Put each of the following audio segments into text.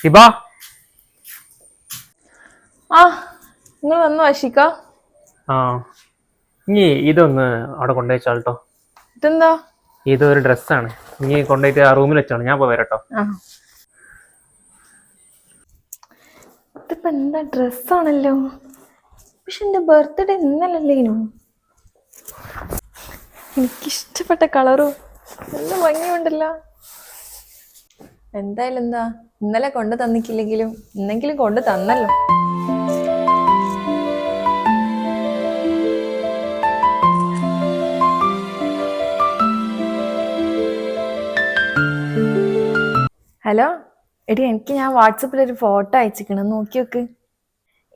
ഷിബ? ആ നിങ്ങൾ വന്നു അശിക്ക ആ ഇനി ഇതൊന്ന് അവിടെ കൊണ്ടുവച്ചാൽ കേട്ടോ ഇതെന്താ? ഇതൊരു ഡ്രസ്സാണ്. ഇനി കൊണ്ടുപോയിട്ട് ആ റൂമിൽ വെച്ചാണ്. ഞാൻ പോയി വരട്ടോ. ഇതിപ്പോ എന്താ ഡ്രസ്സാണല്ലോ? പക്ഷെ എന്റെ ബർത്ത്ഡേ ഇന്നലല്ലേനു എനിക്കിഷ്ടപ്പെട്ട കളറും നല്ല ഭംഗിയുണ്ടല്ലോ. എന്തായാലും എന്താ ഇന്നലെ കൊണ്ട് തന്നിക്കില്ലെങ്കിലും ഇന്നെങ്കിലും കൊണ്ട് തന്നല്ലോ. ഹലോ എടി എനിക്ക് ഞാൻ വാട്സപ്പിൽ ഒരു ഫോട്ടോ അയച്ചിക്കണം നോക്കി നോക്ക്.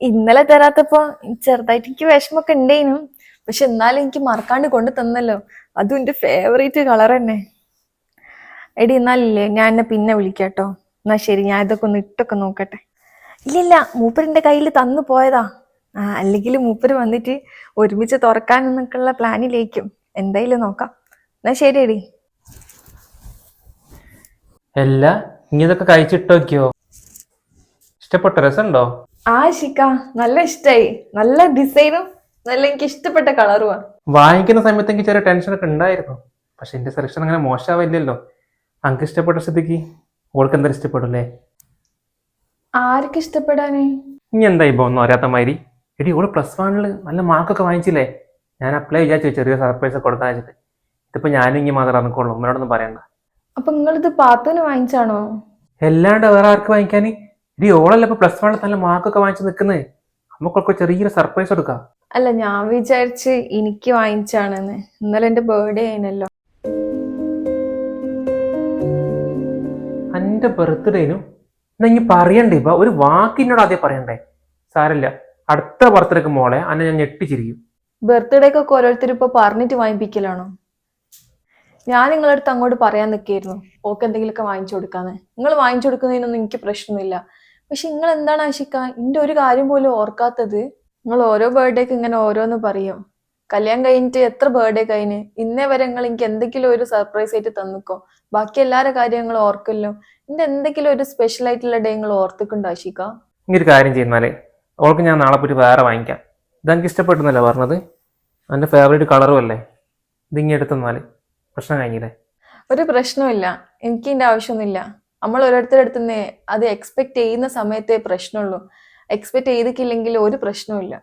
ഇന്നലെ തരാത്തപ്പോ ചെറുതായിട്ട് എനിക്ക് വിഷമൊക്കെ ഉണ്ടേനും. പക്ഷെ എന്നാലും എനിക്ക് മറക്കാണ്ട് കൊണ്ടു തന്നല്ലോ. അതും എന്റെ ഫേവറേറ്റ് കളർ തന്നെ. എടി എന്നാലില്ലേ ഞാൻ എന്നെ പിന്നെ വിളിക്കാട്ടോ. എന്നാ ശരി ഞാൻ ഇതൊക്കെ ഒന്ന് ഇട്ടൊക്കെ നോക്കട്ടെ. ഇല്ലില്ല മൂപ്പരിന്റെ കയ്യിൽ തന്നു പോയതാ. ആ അല്ലെങ്കിൽ മൂപ്പര് വന്നിട്ട് ഒരുമിച്ച് തുറക്കാൻ എന്നൊക്കെയുള്ള പ്ലാനിലേക്കും എന്തായാലും നോക്കാം. എന്നാ ശരി എടി. അല്ല ഇനി ഇതൊക്കെ കഴിച്ചിട്ട് നോക്കിയോ? ഇഷ്ടപ്പെട്ട രസമുണ്ടോ? ആ ശിക്ക നല്ല ഇഷ്ടായി. നല്ല ഡിസൈനും നല്ല എനിക്ക് ഇഷ്ടപ്പെട്ട കളറുമാണ് വാങ്ങിക്കുന്ന സമയത്ത് എനിക്ക് ചെറിയ ടെൻഷനൊക്കെ ഉണ്ടായിരുന്നു. പക്ഷെ എന്റെ സെലക്ഷൻ അങ്ങനെ മോശമാവില്ലല്ലോ. അങ്ക് ഇഷ്ടപ്പെട്ട സ്ഥിതിക്ക് ഓൾക്ക് എന്തായാലും ഇഷ്ടപ്പെടില്ലേ ആർക്ക് ഇഷ്ടപ്പെടാനേ? ഇനി എന്താ ഇപ്പൊ ഒന്നും അറിയാത്ത മാതിരി? എടി ഓൾ പ്ലസ് വണ്ണിൽ നല്ല മാർക്കൊക്കെ വാങ്ങിച്ചില്ലേ? ഞാൻ അപ്ലൈ വിചാരിച്ചു ചെറിയ സർപ്രൈസ് കൊടുക്കാൻ വെച്ചിട്ട്. ഇതിപ്പോ ഞാനും ഇങ്ങനെ മാത്രം അറിഞ്ഞോളൂ ഉമ്മനോടൊന്നും പറയണ്ട. അപ്പൊ നിങ്ങളിത് പാത്തുന് വാങ്ങിച്ചാണോ? എല്ലാണ്ട് വേറെ ആർക്ക് വാങ്ങിക്കാൻ ഇടി ഓളല്ല ഇപ്പൊ പ്ലസ് വണ്ണിൽ നല്ല മാർക്കൊക്കെ വാങ്ങിച്ചു നിൽക്കുന്നത് നമുക്കൊക്കെ ചെറിയൊരു സർപ്രൈസ് കൊടുക്കാം. അല്ല ഞാൻ വിചാരിച്ച് എനിക്ക് വാങ്ങിച്ചാണെന്ന്. ഇന്നലെ എന്റെ ബർത്ത്ഡേ ആയിനല്ലോ. എന്റെ ബർത്ത്ഡേനും എന്നാ ഇനി പറയണ്ടേ ഇപ്പൊ? ഒരു വാക്കിനോട് ആദ്യം പറയണ്ടേ? സാരല്ല അടുത്ത ബർത്ത്ഡേക്ക് മോളെ അന്നെ ഞാൻ ഞെട്ടിച്ചിരിക്കും. ബർത്ത്ഡേക്കൊക്കെ ഓരോരുത്തർ ഇപ്പൊ പറഞ്ഞിട്ട് വാങ്ങിപ്പിക്കലാണോ? ഞാൻ നിങ്ങളുടെ അടുത്ത് അങ്ങോട്ട് പറയാൻ നിൽക്കായിരുന്നു. ഓക്കെ എന്തെങ്കിലുമൊക്കെ വാങ്ങിച്ചു കൊടുക്കാന്ന്. നിങ്ങൾ വാങ്ങിച്ചു കൊടുക്കുന്നതിനൊന്നും എനിക്ക് പ്രശ്നമൊന്നുമില്ല. പക്ഷെ നിങ്ങൾ എന്താണ് ആശിക്ക? എന്റെ ഒരു കാര്യം പോലും ഓർക്കാത്തത് നിങ്ങൾ ഓരോ ബർത്ത്ഡേക്ക് ഇങ്ങനെ ഓരോന്ന് പറയും. കല്യാണം കഴിഞ്ഞിട്ട് എത്ര ബർത്ത്ഡേ കഴിഞ്ഞ് ഇന്നേ വരെ നിങ്ങൾ എനിക്ക് എന്തെങ്കിലും ഒരു സർപ്രൈസ് ആയിട്ട് തന്നിക്കോ? ബാക്കി എല്ലാവരുടെ കാര്യങ്ങളും ഓർക്കല്ലോ. എന്റെ എന്തെങ്കിലും ഒരു സ്പെഷ്യൽ ആയിട്ടുള്ള ഡേ നിങ്ങൾ ഓർത്തിക്കുണ്ടോ ആശിക്ക? ഇനി ഒരു കാര്യം ചെയ്യുന്നാലേ അവൾക്ക് ഞാൻ നാളെ പോയിട്ട് വേറെ വാങ്ങിക്കാം. ഇതെനിക്ക് ഇഷ്ടപ്പെടുന്നല്ലേ പറഞ്ഞത്? എന്റെ ഫേവറേറ്റ് കളറും അല്ലേ? ഇതിങ്ങി എടുത്തെന്നാൽ പ്രശ്നം കഴിഞ്ഞില്ലേ? ഒരു പ്രശ്നമില്ല എനിക്ക് എന്റെ ആവശ്യമൊന്നുമില്ല. നമ്മൾ ഓരോരുത്തരുടെ അടുത്തുനിന്ന് അത് എക്സ്പെക്ട് ചെയ്യുന്ന സമയത്തെ പ്രശ്നമുള്ളൂ. എക്സ്പെക്ട് ചെയ്തിട്ടില്ലെങ്കിൽ ഒരു പ്രശ്നവുമില്ല